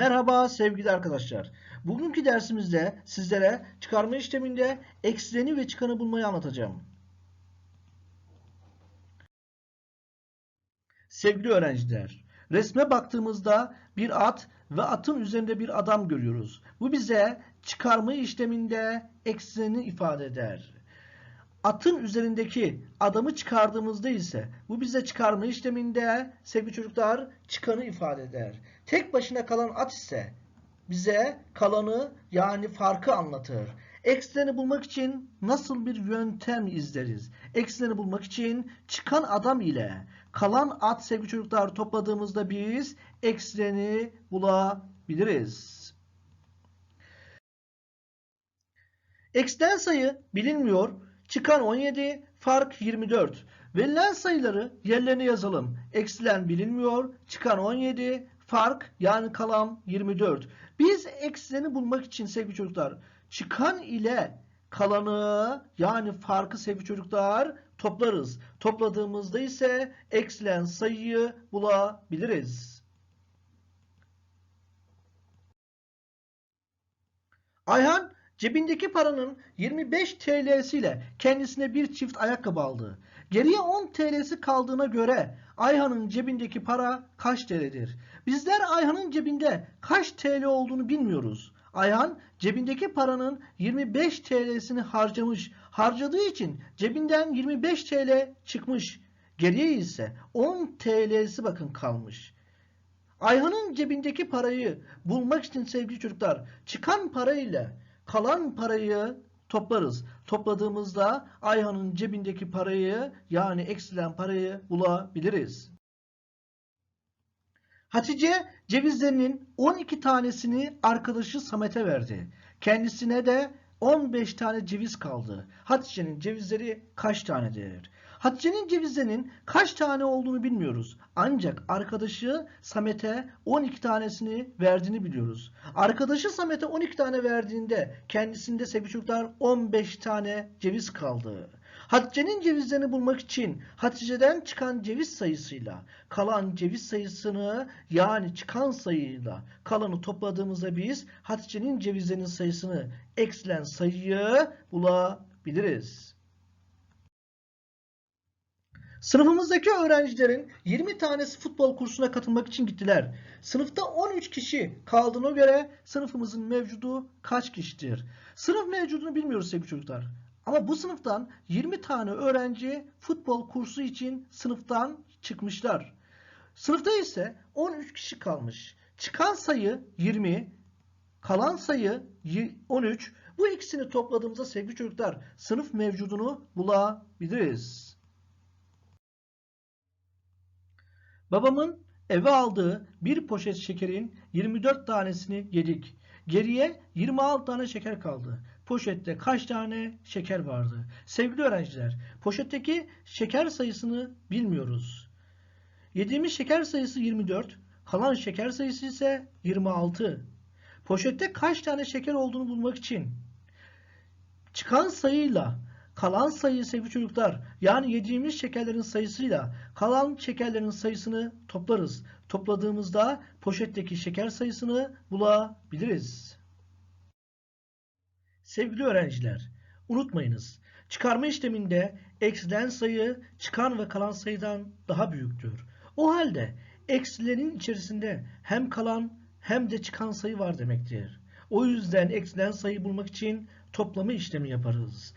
Merhaba sevgili arkadaşlar. Bugünkü dersimizde sizlere çıkarma işleminde eksileni ve çıkanı bulmayı anlatacağım. Sevgili öğrenciler, resme baktığımızda bir at ve atın üzerinde bir adam görüyoruz. Bu bize çıkarma işleminde eksileni ifade eder. Atın üzerindeki adamı çıkardığımızda ise bu bize çıkarma işleminde sevgili çocuklar çıkanı ifade eder. Tek başına kalan at ise bize kalanı yani farkı anlatır. Eksileni bulmak için nasıl bir yöntem izleriz? Eksileni bulmak için çıkan adam ile kalan at sevgili çocuklar topladığımızda biz eksileni bulabiliriz. Eksilen sayı bilinmiyor. Çıkan 17, fark 24. Verilen sayıları yerlerine yazalım. Eksilen bilinmiyor. Çıkan 17, fark yani kalan 24. Biz eksileni bulmak için sevgili çocuklar çıkan ile kalanı yani farkı sevgili çocuklar toplarız. Topladığımızda ise eksilen sayıyı bulabiliriz. Ayhan cebindeki paranın 25 TL'siyle kendisine bir çift ayakkabı aldı. Geriye 10 TL'si kaldığına göre Ayhan'ın cebindeki para kaç TL'dir? Bizler Ayhan'ın cebinde kaç TL olduğunu bilmiyoruz. Ayhan cebindeki paranın 25 TL'sini harcamış. Harcadığı için cebinden 25 TL çıkmış. Geriye ise 10 TL'si bakın kalmış. Ayhan'ın cebindeki parayı bulmak için sevgili çocuklar çıkan parayla kalan parayı toplarız. Topladığımızda Ayhan'ın cebindeki parayı yani eksilen parayı bulabiliriz. Hatice cevizlerinin 12 tanesini arkadaşı Samet'e verdi. Kendisine de 15 tane ceviz kaldı. Hatice'nin cevizleri kaç tanedir? Hatice'nin cevizlerinin kaç tane olduğunu bilmiyoruz. Ancak arkadaşı Samet'e 12 tanesini verdiğini biliyoruz. Arkadaşı Samet'e 12 tane verdiğinde kendisinde çocuklar 15 tane ceviz kaldı. Hatice'nin cevizlerini bulmak için Hatice'den çıkan ceviz sayısıyla kalan ceviz sayısını yani çıkan sayıyla kalanı topladığımızda biz Hatice'nin cevizlerinin sayısını eksilen sayıyı bulabiliriz. Sınıfımızdaki öğrencilerin 20 tanesi futbol kursuna katılmak için gittiler. Sınıfta 13 kişi kaldığına göre sınıfımızın mevcudu kaç kişidir? Sınıf mevcudunu bilmiyoruz sevgili çocuklar. Ama bu sınıftan 20 tane öğrenci futbol kursu için sınıftan çıkmışlar. Sınıfta ise 13 kişi kalmış. Çıkan sayı 20, kalan sayı 13. Bu ikisini topladığımızda sevgili çocuklar sınıf mevcudunu bulabiliriz. Babamın eve aldığı bir poşet şekerin 24 tanesini yedik. Geriye 26 tane şeker kaldı. Poşette kaç tane şeker vardı? Sevgili öğrenciler, poşetteki şeker sayısını bilmiyoruz. Yediğimiz şeker sayısı 24, kalan şeker sayısı ise 26. Poşette kaç tane şeker olduğunu bulmak için çıkan sayıyla kalan sayı sevgili çocuklar yani yediğimiz şekerlerin sayısıyla kalan şekerlerin sayısını toplarız. Topladığımızda poşetteki şeker sayısını bulabiliriz. Sevgili öğrenciler unutmayınız çıkarma işleminde eksilen sayı çıkan ve kalan sayıdan daha büyüktür. O halde eksilenin içerisinde hem kalan hem de çıkan sayı var demektir. O yüzden eksilen sayı bulmak için toplama işlemi yaparız.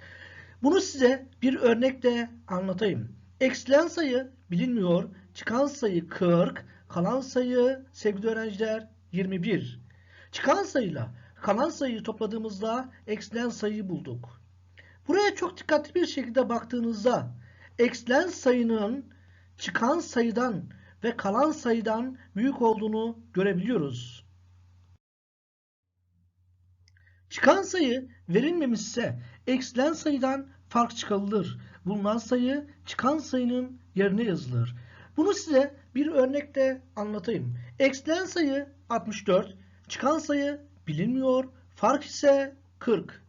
Bunu size bir örnekle anlatayım. Eksilen sayı bilinmiyor. Çıkan sayı 40. Kalan sayı sevgili öğrenciler 21. Çıkan sayıyla kalan sayıyı topladığımızda eksilen sayıyı bulduk. Buraya çok dikkatli bir şekilde baktığınızda eksilen sayının çıkan sayıdan ve kalan sayıdan büyük olduğunu görebiliyoruz. Çıkan sayı verilmemişse eksilen sayıdan fark çıkarılır. Bulunan sayı çıkan sayının yerine yazılır. Bunu size bir örnekle anlatayım. Eksilen sayı 64, çıkan sayı bilinmiyor, fark ise 40.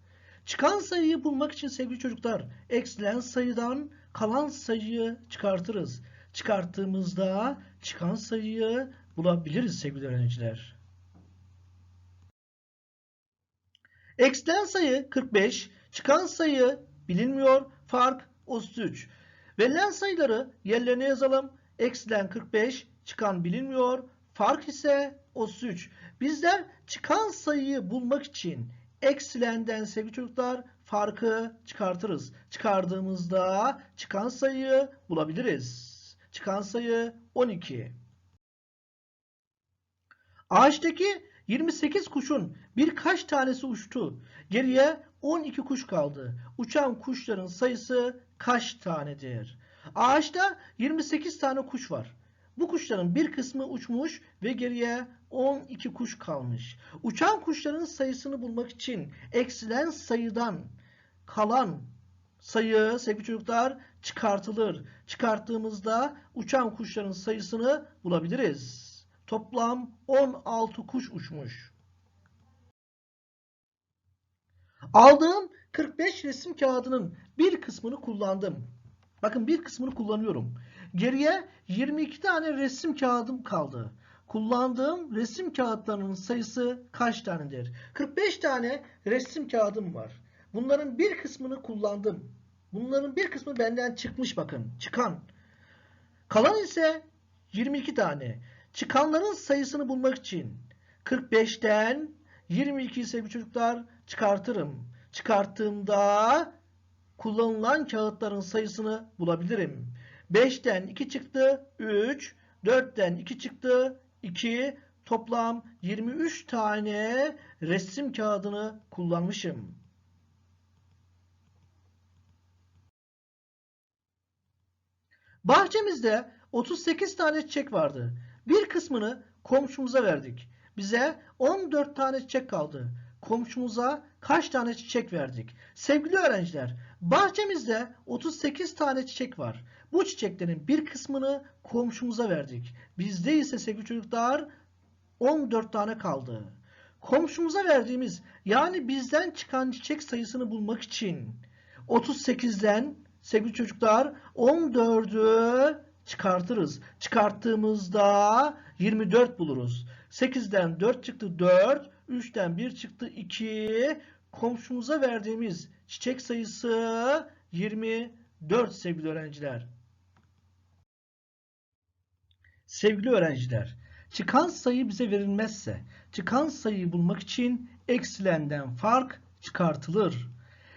Çıkan sayıyı bulmak için sevgili çocuklar eksilen sayıdan kalan sayıyı çıkartırız. Çıkarttığımızda çıkan sayıyı bulabiliriz sevgili öğrenciler. Eksilen sayı 45, çıkan sayı bilinmiyor, fark 33. Verilen sayıları yerlerine yazalım. Eksilen 45, çıkan bilinmiyor, fark ise 33. Bizler çıkan sayıyı bulmak için eksilenden sevgili çocuklar farkı çıkartırız. Çıkardığımızda çıkan sayıyı bulabiliriz. Çıkan sayı 12. Ağaçtaki 28 kuşun birkaç tanesi uçtu. Geriye 12 kuş kaldı. Uçan kuşların sayısı kaç tanedir? Ağaçta 28 tane kuş var. Bu kuşların bir kısmı uçmuş ve geriye 12 kuş kalmış. Uçan kuşların sayısını bulmak için eksilen sayıdan kalan sayı sevgili çocuklar çıkartılır. Çıkarttığımızda uçan kuşların sayısını bulabiliriz. Toplam 16 kuş uçmuş. Aldığım 45 resim kağıdının bir kısmını kullandım. Bakın bir kısmını kullanıyorum. Geriye 22 tane resim kağıdım kaldı. Kullandığım resim kağıtlarının sayısı kaç tanedir? 45 tane resim kağıdım var. Bunların bir kısmını kullandım. Bunların bir kısmı benden çıkmış bakın. Çıkan. Kalan ise 22 tane. Çıkanların sayısını bulmak için 45'ten 22 sevgili çocuklar çıkartırım. Çıkarttığımda kullanılan kağıtların sayısını bulabilirim. 5'ten 2 çıktı 3, 4'ten 2 çıktı 2, toplam 23 tane resim kağıdını kullanmışım. Bahçemizde 38 tane çiçek vardı. Bir kısmını komşumuza verdik. Bize 14 tane çiçek kaldı. Komşumuza kaç tane çiçek verdik? Sevgili öğrenciler, bahçemizde 38 tane çiçek var. Bu çiçeklerin bir kısmını komşumuza verdik. Bizde ise sevgili çocuklar 14 tane kaldı. Komşumuza verdiğimiz yani bizden çıkan çiçek sayısını bulmak için 38'den sevgili çocuklar 14'ü çıkartırız. Çıkarttığımızda 24 buluruz. 8'den 4 çıktı 4, 3'ten 1 çıktı 2. Komşumuza verdiğimiz çiçek sayısı 24 sevgili öğrenciler. Sevgili öğrenciler, çıkan sayı bize verilmezse, çıkan sayıyı bulmak için eksilenden fark çıkartılır.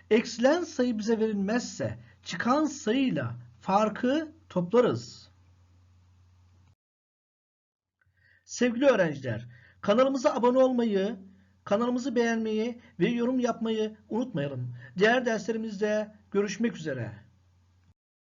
Eksilen sayı bize verilmezse, çıkan sayıyla farkı toplarız. Sevgili öğrenciler, kanalımıza abone olmayı, kanalımızı beğenmeyi ve yorum yapmayı unutmayalım. Diğer derslerimizde görüşmek üzere.